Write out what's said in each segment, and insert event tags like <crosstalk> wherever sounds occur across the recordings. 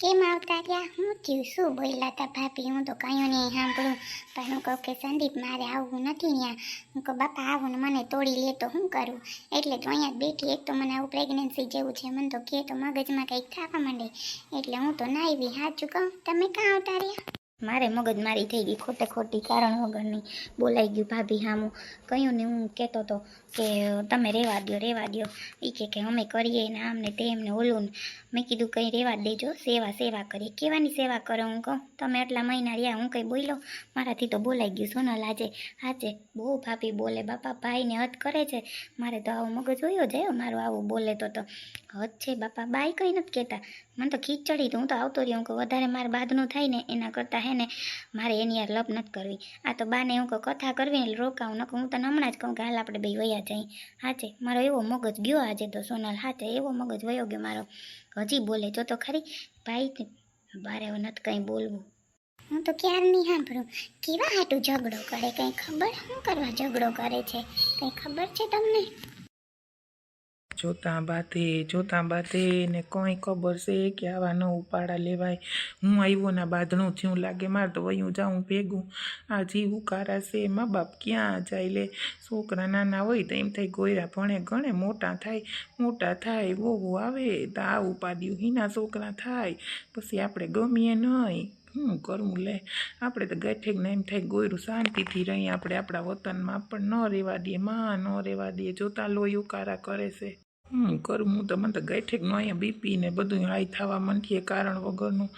કેમ આવતા રહ્યા? હું થયું શું બોલ્યા હતા ભાભી? હું તો કયું નહીં સાંભળું. પણ હું કહું કે સંદીપ, મારે આવવું નથી ત્યાં હું કહું, બાપા, આવું ને મને તોડી લે તો શું કરું? એટલે તો અહીંયા બેઠી. એક તો મને આવું પ્રેગ્નન્સી જેવું છે. મને તો કે તો મગજમાં કંઈક થવા માંડે. એટલે હું તો ના આવી સાચું કહું? તમે કાં આવતા રહ્યા? મારે મગજમારી થઈ ગઈ. ખોટે ખોટી કારણ વગરની બોલાઈ ગયું ભાભી હામું. કહ્યું ને હું કહેતો હતો કે, તમે રહેવા દ્યો રહેવા દ્યો. એ કે કે, અમે કરીએ ને આમ ને એમને ઓલું ને. મેં કીધું, કંઈ રહેવા દેજો, સેવા સેવા કરીએ. કેવાની સેવા કરો હું કહું? તમે આટલા મહિના રહ્યા, હું કંઈ બોલો મારાથી તો બોલાઈ ગયું સોનલ આજે. આજે? બહુ ભાભી બોલે. બાપા, ભાઈને હદ કરે છે. મારે તો આવો મગજ હોયો જાય મારો આવું બોલે તો તો. હદ છે બાપા? બાઈ કંઈ નથી કહેતા. મને તો ખીચ ચડી તો હું તો આવતો રહ્યો, હું કહું વધારે મારે બાદનું થાય ને, એના કરતાં હે ને, મારે એની યાર લપ નથી કરવી. આ તો બાને હું કે કથા કરવી ને રોકાવું, નકર હું તને હમણાં જ કહું કે હાલ આપણે બે વયા જઈ. હાચે, મારો એવો મગજ ગયો આજે તો સોનલ, હાચે, એવો મગજ વયો ગયો મારો. હજી બોલે, જો તો ખરી, ભાઈ બારે નથી કંઈ બોલવું. હું તો ક્યારે નહીં સાંભળું. કેવા હાટું ઝઘડો કરે, કંઈ ખબર? શું કરવા ઝઘડો કરે છે? કંઈ ખબર છે તમને? જોતા બાતે જોતાં બાતે ને કોઈ ખબર છે કે આવા ન ઉપાડા લેવાય. હું આવ્યો ના બાંધણું થયું લાગે, મારે તો વયું જાઉં ભેગું. આ જીવ ઉકારા છે, મા બાપ ક્યાં જાય લે? છોકરા નાના હોય તો એમ થાય ગોયરા ભણે ગણે મોટા થાય મોટા થાય, વહુ આવે તો આ ઉપાડ્યું, હિના છોકરા થાય. પછી આપણે ગમીએ નહીં. શું કરવું લે? આપણે તો ગઠેકને એમ થાય ગોયરું શાંતિથી રહી આપણે આપણા વતનમાં પણ ન રહેવા દઈએ, માં ન રહેવા દઈએ. જોતા લોહી ઉકારા કરે છે. હમ, કરું હું મને તો ગઠેકનું અહીંયા બીપી ને બધું હાઈ થવા માંડીએ કારણ વગરનું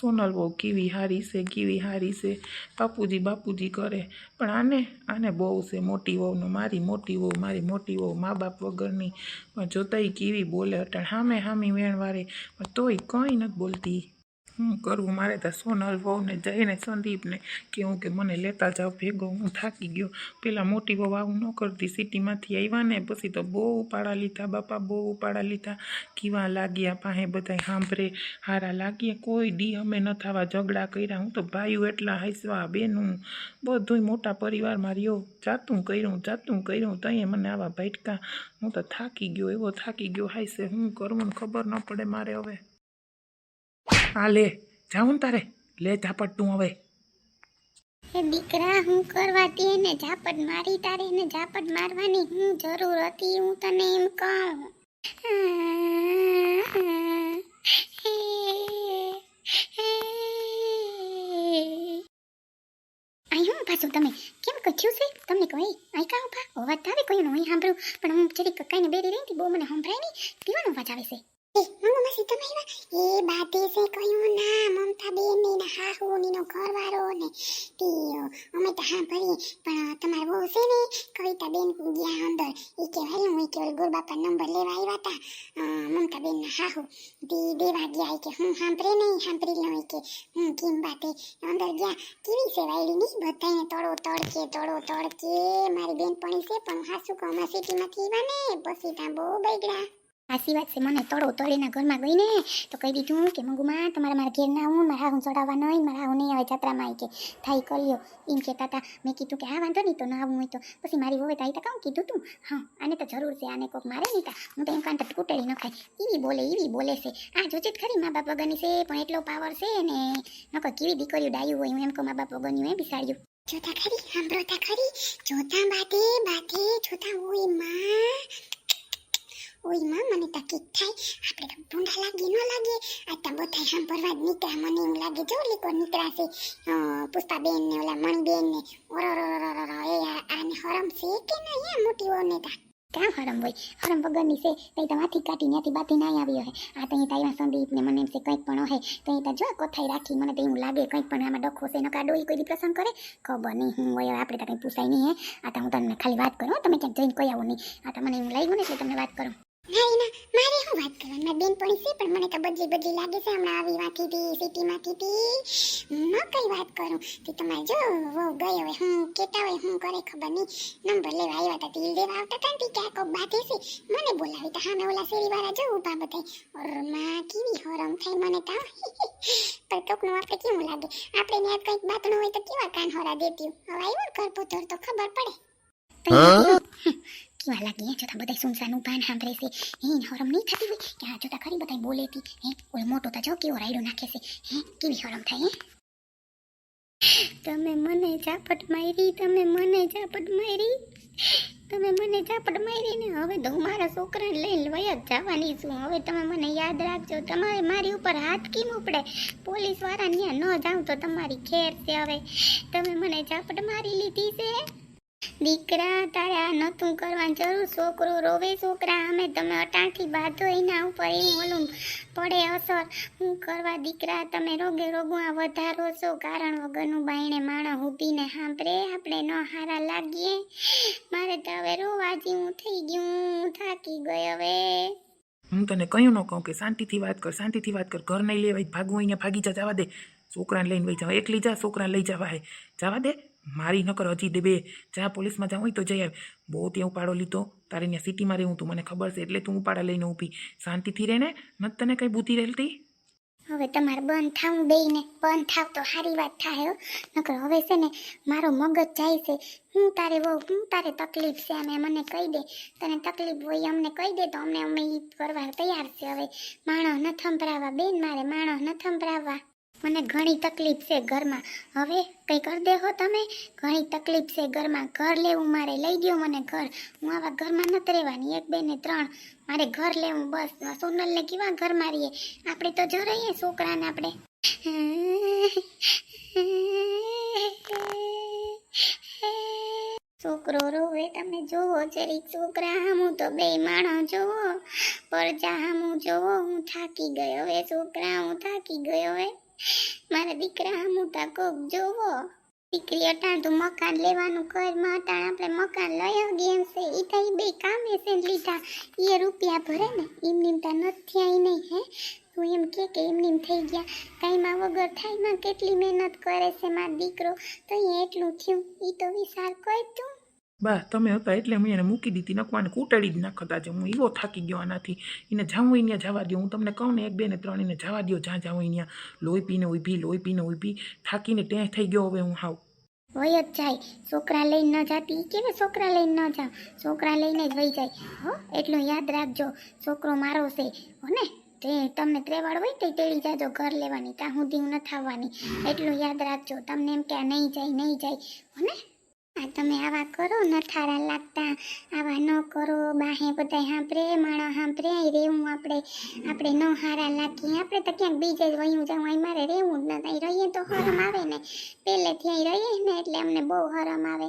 સોનલ બહુ કીવી હારી છે, કીવી હારી છે. બાપુજી બાપુજી કરે. પણ આને આને બહુ છે મોટી વહુનું મારી મોટી વહુ, મારી મોટી વહુ, મા બાપ વગરની. પણ જોતાય કીવી બોલે અટાણ. સામે સામી વેણવારે. પણ તોય કંઈ નથી બોલતી. હું કરવું? મારે તો સોનલ વહુને જઈને સંદીપને કેવું કે મને લેતા જાઓ. ભેગો હું થાકી ગયો. પેલા મોટી વહુ આવું ન કરતી. સિટીમાંથી આવ્યા ને પછી તો બહુ ઉપાડા લીધા. બાપા બહુ ઉપાડા લીધા. કીવા લાગ્યા પાસે બધા સાંભળે હારા લાગીએ કોઈ દી અમે ન થવા ઝઘડા કર્યા. હું તો ભાઈઓ એટલા હસવા બેનું. બધુંય મોટા પરિવારમાં રહ્યો. જાતું કર્યું જાતું કર્યું. તઈએ મને આવા ભટકા. હું તો થાકી ગયો. એવો થાકી ગયો. હાઈસે હું કરવું ખબર ન પડે મારે હવે. આ લે જાઉં તારે. લે ઝાપટ તું હવે. હે દીકરા, હું કરવાતી એને ઝાપટ મારી તારે, એને ઝાપટ મારવાની હું જરૂર હતી, હું તને એમ કહું. અહીં હું પાછું તમે કેમ કચ્યું છે? તમને કોઈ અહીં કા ઊભા અવાજ આવે કોઈનો અહીં સાંભળું. પણ હું જરીક કકાઈને બેરી રહી હતી બહુ મને સંભળાય નહીં. પીવાનો અવાજ આવે છે. એ મંગુ માસી તમે આવ્યા એ બાતે છે કયું ના મમતા બેન ને ના હાહુ ની નો ઘરવાળો ને તે અમે તો હા ભરીએ, પણ તમારે બહુ છે ને, કવિતા બેન ગયા અંદર. એ કે ભાઈ હું કે ગુરબાપા નંબર લેવા આવ્યા હતા મમતા બેન ના હાહુ. તે દેવા ગયા કે, હું સાંભળે નહીં, સાંભળી લઉં કે, હું કેમ બાતે અંદર ગયા. કેવી છે વાયડી? ની બધાને તોડો તોડકે તોડો તોડકે. મારી બેન પણી છે, પણ હાસુ પછી વાત છે, મને તોડો તોડીના ઘરમાં ગઈને તો કહી દીધું કે, મંગુમાં, તમારે મારા ઘેર ના આવું, મારા હું ચડાવવા નહીં, મારા હું નહીં આવે જાત્રામાં આવી કે થાય કર્યો. એમ કહેતા હતા. મેં કીધું કે, હા, વાંધો નહીં, તો ના આવું હોય તો. પછી મારી વોવે તાઈ કામ કીધું તું? હા, આને તો જરૂર છે, આને કોક મારે નહીં હું તો એમ કાંત તૂટેલી ન એવી બોલે એવી બોલે છે. આ જોજે ખરી, મા બાપ વગરની છે, પણ એટલો પાવર છે ને નકો કેવી દીકરીઓ ડાયું હોય, હું એમ કહું, મા બાપ વગરની મેં બિસાડ્યું જોતા ખરી, સાંભળોતા ખરી, જોતા બાતે બાતે જોતા હોયમાં ઓય માં મને તો કીક થાય, આપણે તો ભૂંડા લાગી ન લાગે. આ તો બધા સાંભળવા જ નીકળ્યા મને એમ લાગે, જો લીકો નીકળાશે પુષ્પાબેન ને ઓલા મણબેન ને ઓરોરોરોરોરો એ આને હરમ છે કે નહીં, આ મોટી ઓને તા? ક્યાં હરમ હોય? હરમ વગરની છે, તઈ તો માથી ત્યાંથી બાથી ના આવ્યો હે. આ તઈ તાઈના સંદીપ ને મને એમ છે કંઈક પણ હે. અહીં તો જો કોથાઈ રાખી, મને તો એવું લાગે કંઈક પણ આમાં ડખો છે નકા ડોઈ કોઈ પ્રસંગ કરે? ખબર નહીં હું હોય આપણે તો કંઈ પૂછાય નહીં હે. આ તો હું તમને ખાલી વાત કરું તમે ક્યાંક જઈને કોઈ આવો નહીં. આ તો મને એવું લાગ્યું ને તમને વાત કરું. ના મારે શું વાત કરવાની? મારી બેનપણી છે પણ મને તો બદલી બદલી લાગે છે. હમણાં આવી વાથી થી સિટીમાંથી થી ન કઈ વાત કરું. તે તમારે જો વો ગયો હોય હું કેતા હોય હું કરે ખબર નહીં. નંબર લેવા આવ્યા હતા તેલ દેવા આવતા હતા ને તે કોક બાતે છે. મને બોલાવી તો સામે ઓલા શેરી વાળા જો ઊભા બધાય. ઓરમાં કેવી હરમ થઈ મને તો. પણ કોકનું આપણે કેવું લાગે? આપણે ને કંઈક બાતણું હોય તો કેવા કાન હોરા દેતી હવે આવ્યો ઘર પોતર તો ખબર પડે. કેવા લાગી હે જોતા બધા સુનસાન ઉભાન સાંભળે છે હે હરમ નહીં થતી હોય કે હા જોતા ખરી બધા બોલેતી હે ઓલો મોટો તો જો કેવો રાયડો નાખે છે હે કેવી હરમ થાય હે તમે મને ઝાપટ મારી તમે મને ઝાપટ મારી તમે મને ઝાપટ મારી ને હવે તો હું મારા છોકરાને લઈને વય જ જવાની છું હવે તમે મને યાદ રાખજો તમારે મારી ઉપર હાથ કેમ ઉપડે પોલીસવાળા ત્યાં ન જાઉં તો તમારી ખેર છે હવે તમે મને ઝાપટ મારી લીધી છે દીકરા, તારે આ નતું કરવાની જરૂર. છોકરો રોવે, છોકરા અમે તમે અટાણથી બાંધો, એના ઉપર એવું ઓલું પડે અસર. હું કરવા દીકરા, તમે રોગે રોગું આ વધારો છો. કારણ વગરનું બાયણે માણસ ઊભીને સાંભળે. આપણે ન હારા લાગીએ. મારે તો હવે રોવા જેવું થઈ ગયું. થાકી ગઈ હવે. હું તને કયું ન કહું કે શાંતિથી વાત કર, શાંતિથી વાત કર. ઘર નહીં લેવાય. ભાગવું અહીંયા ભાગી જા, જવા દે. છોકરાને લઈને વહી જાવ. એકલી જા, છોકરાને લઈ જવા હે. જવા દે. મારી નકર હજી દે બે. જા પોલીસમાં જાઉં હોય તો જઈ આવે. બહુ ત્યાં ઉપાડો લીધો. તારે ત્યાં સિટીમાં રહેવું તું, મને ખબર છે, એટલે તું ઉપાડા લઈને ઊભી. શાંતિથી રહે ને નથી તને કંઈ બુદ્ધિ રહેતી હવે તમારે બંધ થાવું બેયને. બંધ થાવ તો સારી વાત થાય નકર હવે છે ને, મારો મગજ જાય છે. હું તારે બહુ હું તારે તકલીફ છે અમે મને કહી દે. તને તકલીફ હોય અમને કહી દે તો અમને અમે ઈ કરવા તૈયાર છે હવે. માણસ ન થંભરાવા બેન મારે માણસ ન થંભરાવા મને ઘણી તકલીફ છે ઘરમાં. હવે કંઈ કરી દેહો તમે. ઘણી તકલીફ છે ઘરમાં. ઘર લેવું મારે. લઈ ગયો મને ઘર. હું આવા ઘરમાં નથી રહેવાની. એક, બે ને ત્રણ. મારે ઘર લેવું બસ. સોનલને કેવા ઘર મારીએ? આપણે તો જો રહીએ છોકરાને આપણે. છોકરો રોવે તમે જોવો જરીક છોકરા હામું તો બે માણસ જોવો પરજા હામું જોવો હું થાકી ગયો હવે છોકરા, હું થાકી ગયો હવે. મારા દીકરા મોટા કોક જોવો. દીકરી અટાણ તું મકાન લેવાનું કર અટાણ આપણે મકાન લઈ આવી એમ છે. એ થઈ બે કામે છે લીધા. એ રૂપિયા ભરે ને. એમની તા નથી આવી નહીં હે. તું એમ કે કે એમની થઈ ગયા. કાંઈમાં વગર થાયમાં કેટલી મહેનત કરે છે મારો દીકરો. તો અહીંયા એટલું થયું. એ તો વિચાર કર તું બા, તમે હતા એટલે હું એને મૂકી દીધી નકવાને કૂટાડી જ નાખતા છે હું એવો થાકી ગયો આનાથી. એને જાઉં અહીંયા જવા દો હું તમને કહું ને, એક, બે ને ત્રણ એને જવા દો જ્યાં જાઉં હોય ત્યાં લોહી પીને ઊભી, લોહી પીને ઊભી. થાકીને ત્યાં થઈ ગયો હવે હું હાવ. વય જ જાય. છોકરા લઈને ન જાતી. કેવી છોકરા લઈને ન જા છોકરા લઈને જ વહી જાય. હો, એટલું યાદ રાખજો. છોકરો મારો છે. હો ને તે તમને ત્રેવાડ હોય તે તેડી જાજો ઘર લેવાની. ત્યાં સુધી હું નથી આવવાની એટલું યાદ રાખજો. તમને એમ કે નહીં જાય નહીં જાય. હો ને આ તમે આવા કરો નથારા લાગતા. આવા ન કરો, બાહે બધા પ્રે માણો હા અહીં રહેવું આપણે. આપણે ન હારા લાગીએ. આપણે તો ક્યાંક બીજે જ વયું જાઉં, અહીં મારે રહેવું જ ન થાય. રહીએ તો હરમ આવે ને. પહેલેથી અહીં રહીએ ને એટલે અમને બહુ હરમ આવે.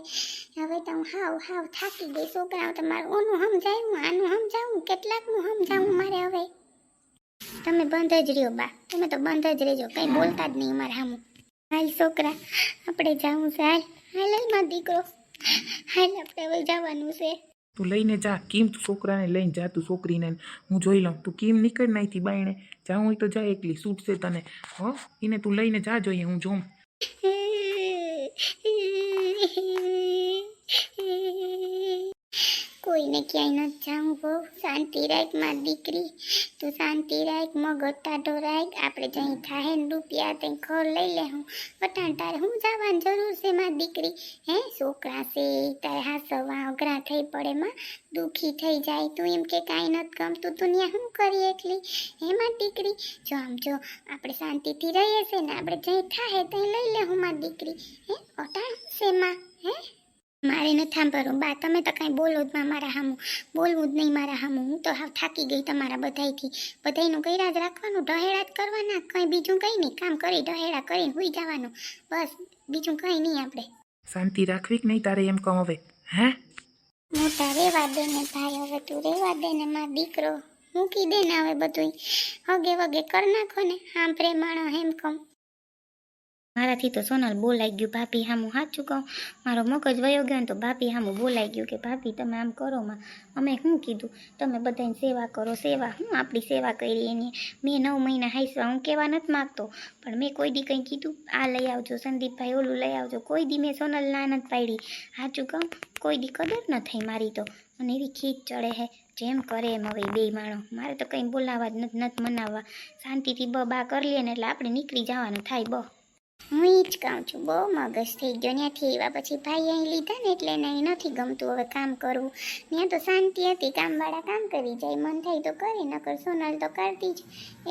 હવે તો હું હાવ હાવ થાકી ગઈ. છોકરાઓ તમારું ઓનું સમજાયું, આનું સમજાવું, કેટલાકનું સમજાવું મારે હવે. તમે બંધ જ રહ્યો, બા. તમે તો બંધ જ રહેજો. કંઈ બોલતા જ નહીં અમારા સામું હાલ છોકરા, આપણે જવું છે હાલ હાલ મારો દીકરો. હાલ આપણે હવે જવાનું છે. તું લઈને જા. કેમ તું છોકરાને લઈને જા? તું છોકરીને હું જોઈ લઉં. તું કેમ નીકળ નાહીથી બાયણે? જાઉં હોય તો જા એકલી. છૂટશે તને. હો? એને તું લઈને જા જોઈએ હું જોઉં. <laughs> કોઈને ક્યાંય ન જાઉં. બહુ શાંતિ રાખ મારી દીકરી. તું શાંતિ રાખ, મગ અટાટો રાખ. આપણે જઈ થાય ને રૂપિયા તે ઘર લઈ લે હું. અટાણ તારે હું જવાની જરૂર છે મારી દીકરી? હે, છોકરા છે, તારે હાસવા અઘરા થઈ પડે માં. દુઃખી થઈ જાય તું એમ કે કાંઈ નથી ગમતું. દુનિયા શું કરી એટલી મારી દીકરી? જો આમ જો, આપણે શાંતિથી રહીએ છે ને, આપણે જઈ થાય ત્યાં લઈ લે હું મારી દીકરી. હે અટાણ છે માં? હે? મારે નથી સાંભળવું. બા તમે તો કાંઈ બોલો જ માં મારા હામું. બોલવું જ નહીં મારા હામું. હું તો હાવ થાકી ગઈ તમારા બધાયથી. બધાયનું કર્યા જ રાખવાનું ઢહેડા જ કરવાના કંઈ બીજું કંઈ નહીં. કામ કરી ઢહેડા કરીને હુઈ જવાનું. બસ બીજું કંઈ નહીં આપણે. શાંતિ રાખવી કે નહીં તારે એમ કહું હવે? હે? મોટા રેવા દે ને ભાઈ હવે તું રેવા દે ને મારો દીકરો. મૂકી દે ને હવે બધું હગે વગે કર નાખો ને. આમ પ્રેમાણો હેમ કમ. મારાથી તો સોનલ બોલાઈ ગયું. ભાભી હામું સાચું કહું. મારો મગજ વયો ગયો ને તો ભાભી હામું બોલાઈ ગયું કે, ભાભી, તમે આમ કરો માં. અમે શું કીધું? તમે બધાની સેવા કરો, સેવા. હું આપણી સેવા કરી એની. મેં નવ મહિના હાઈસવા, હું કહેવા નથી માગતો. પણ મેં કોઈ દી કંઈ કીધું? આ લઈ આવજો, સંદીપભાઈ, ઓલું લઈ આવજો. કોઈ દી મેં સોનલ ના નથી પાડી. સાચું કહું? કોઈ દી કદર ન થઈ મારી તો. મને એવી ખીચ ચડે હે. જેમ કરે એમ હવે બે માણો. મારે તો કંઈ બોલાવવા જ નથી મનાવવા. શાંતિથી બ, બા કરી લે ને એટલે આપણે નીકળી જવાનું. થાય બ. હું ઈ જ કહું છું, બહુ મગજ થઈ ગયો. ત્યાંથી એવા પછી ભાઈ અહીં લીધા ને એટલે એને અહીં નથી ગમતું હવે કામ કરવું. ત્યાં તો શાંતિ હતી, કામવાળા કામ કરી જાય, મન થાય તો કરે, નકર સોનલ તો કરતી જ.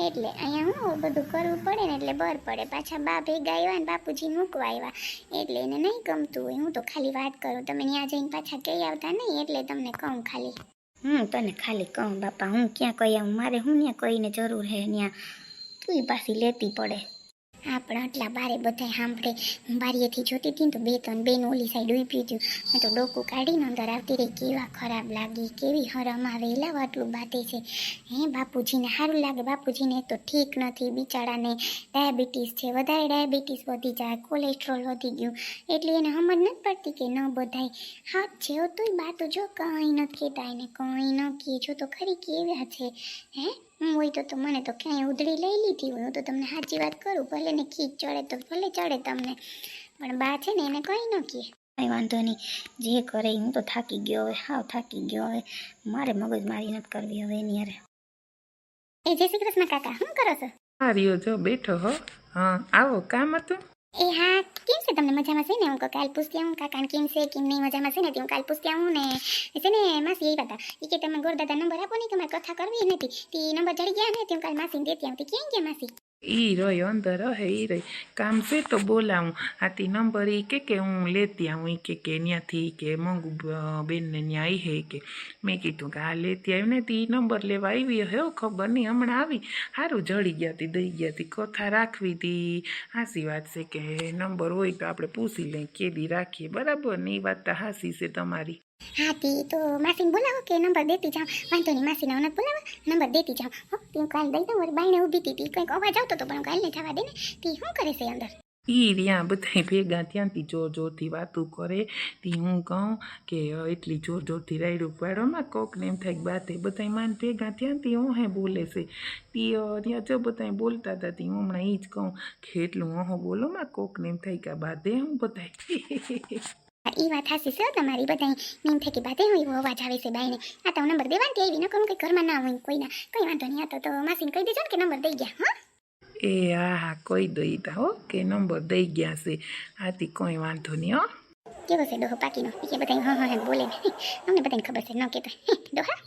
એટલે અહીંયા હું બધું કરવું પડે ને એટલે બર પડે. પાછા બા ભેગા આવ્યા ને બાપુજી મૂકવા આવ્યા. એટલે એને નહીં ગમતું હોય. હું તો ખાલી વાત કરું, તમે ત્યાં જઈને પાછા કહી આવતા નહીં, એટલે તમને કહું ખાલી. હું તને ખાલી કહું બાપા, હું ક્યાં કહી આવું? મારે હું ત્યાં કહીને જરૂર હે ત્યાં તું પાછી લેતી પડે. આપણે આટલા બારે બધાય સાંભળે હું બારીએથી જોતી હતી ને તો બે ત્રણ બેન ઓલી સાઈડ ઊભી હતી. મેં તો ડોકું કાઢીને અંદર આવતી રહી. કેવા ખરાબ લાગી, કેવી હરમ આવે એલા આટલું બાતે છે. હે બાપુજીને સારું લાગે. બાપુજીને તો ઠીક નથી, બિચારાને ડાયાબિટીસ છે. વધારે ડાયાબિટીસ વધી જાય કોલેસ્ટ્રોલ વધી ગયું. એટલે એને સમજ નથી પડતી કે ન બધાય. હાથ છે હો તોય બા જો કંઈ નથી કહેતા એને, કંઈ ન કહે જો તો ખરી કેવા છે. હે? હું હોય તો તો મને તો ક્યાંય ઉધડી લઈ લીધી હોય. હું તો તમને સાચી વાત કરું ભલે ને ખીચ ચડે તો ભલે ચડે તમને. પણ બા છે ને એને કંઈ ન કહે. કંઈ વાંધો નહીં. જે કરે હું તો થાકી ગયો હવે. હાવ થાકી ગયો હવે. મારે મગજ મારી નથી કરવી હવે એની યારે એ જય શ્રી કૃષ્ણ કાકા શું કરો છો? હાર્યો જો બેઠો હો. હા આવો. કામ હતું? એ હા કેમ છે તમને મજામાં છે ને હું કાલ પૂછતી આવું કાકા કેમ છે કેમ નહીં મજામાં છે ને હું કાલ પૂછતી આવું ને છે ને માસી એ હતા એ કે તમે ગોરદાદા નંબર આપો ને તમારે કથા કરવી નથી તે નંબર ચડી ગયા ને તે કાલ માસીને દેતી આવતી ક્યાં ગયા માસી ઈ રહ્યો અંદર રહે ઈ રહી કામ છે તો બોલાવું આથી નંબર એ કે કે હું લેતી આવું એ કે કે ત્યાંથી કે મંગુ બેનને ત્યાં આવી હે કે મેં કીધું કે હા લેતી આવી ને તી નંબર લેવા આવી હે ખબર નહીં હમણાં આવી સારું જડી ગયા તી દઈ ગયા તી કથા રાખવી તી હાસી વાત છે કે નંબર હોય તો આપણે પૂછી લઈએ કેદી રાખીએ બરાબર ને એ વાત તો હાસી છે તમારી હા, તી તો માસીને બોલાવો કે નંબર દેતી જાઉં વાંધો નહીં, માસીના નંબર બોલાવો, નંબર દેતી જાઉં હો, તી કાલ દઈ દઉં, મારી બાઈને ઊભી હતી, તી કંઈક અવાજ આવતો તો પણ કાલને જવા દે ને. તી શું કરે છે અંદર? ઈ રહ્યા બધા ભેગા ત્યાંથી જોર જોરથી વાતું કરે. તી હું કહું કે એટલી જોર જોરથી રાયડું પાડોમાં કોકને એમ થાય બાતે બધા માન ભેગા ત્યાંથી હું હે બોલે છે. તી ત્યાં જો બધા બોલતા હતા, તી હું હમણાં એ જ કહું કે, એટલું ઓહો બોલો માં કોકને એમ થાય કે બાદ હું બધા <laughs> હા, એ વાત હાસી છે તમારી. બધા નીમ થઈ કે બાતે હું એવો અવાજ આવે છે બાઈને આ તો નંબર દેવાની આવી નકર હું કંઈ ઘરમાં ના હોય કોઈના. કંઈ વાંધો નહીં આ તો માસીને કહી દેજો ને કે નંબર દઈ ગયા હા? એ હા હા કોઈ દઈ તા હો કે નંબર દઈ ગયા છે. આથી કોઈ વાંધો નહીં હો. કેવો છે ડોહો પાકીનો? એ બધા હા હા હા બોલે. અમને બધાને ખબર છે ન કહેતો. ડોહા?